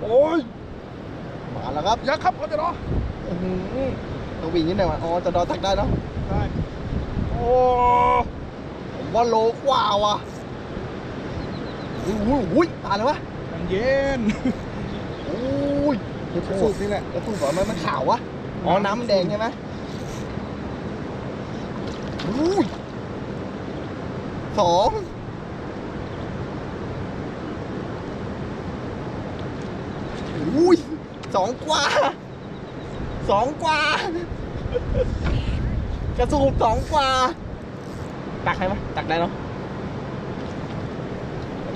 โอ้ยมาแล้วครับยักษ์ครับเขาจะรออื้อหือต้องวิ่งนิดหน่อยว่ะอ๋อจะดอตักได้เนาะได้โอ้ผมว่าโลกว่าว่ะอุ้ยอุ้ยอุ้ยตายเลยวะมันเย็นโอ้ยกระสูบนี่แหละกระตุ้นก่อนมันมันขาววะอ๋อน้ำมันแดงใช่ไหมอุ้ยสองอุ้ย สองกว่าสองกว่ากระสูบสองกว่า ตักให้ไหมตักได้เนาะ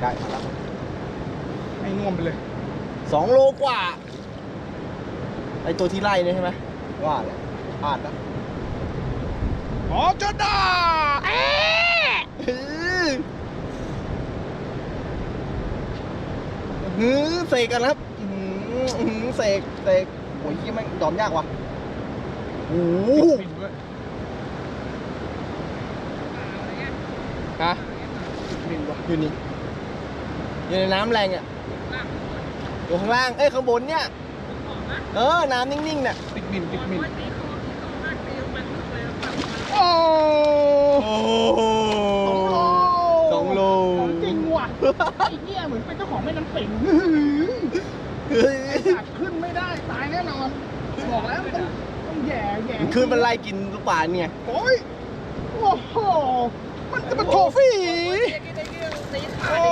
ได้มาแล้วให้น่วมไปเลยสองโลกว่า ไอตัวที่ไล่เนี่ยใช่ไหมว่าแหละพลาดนะอ๋อจนได้เอ๊ะฮือเสกกันครับ อื้อหืออื้อหือเสกเสกโอ้ยยี่แม่งยอมยากว่ะโอ้โหปิดด้วยฮะอยู่นี่อยู่ในน้ำแรงอะอยู่ข้างล่าง เอ้ยข้างบนเนี่ย เออ น้ำนิ่งๆเนี่ยติดมินติดมินโอ้โอ้สองโลของจริงว่ะไอ้เหี้ยเหมือนเป็นเจ้าของแม่น้ำปิง เฮ้ย ตัดขึ้นไม่ได้ตายแน่นอน บอกแล้วต้องต้องแย่แย่มันขึ้นมันไล่กินลูกปลาเนี่ยโอ้ยโอ้โหมันจะเป็นโทฟี่โอ้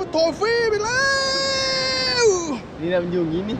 มันโทฟี่ไปแล้วนี่นะมันอยู่อย่างนี้นี่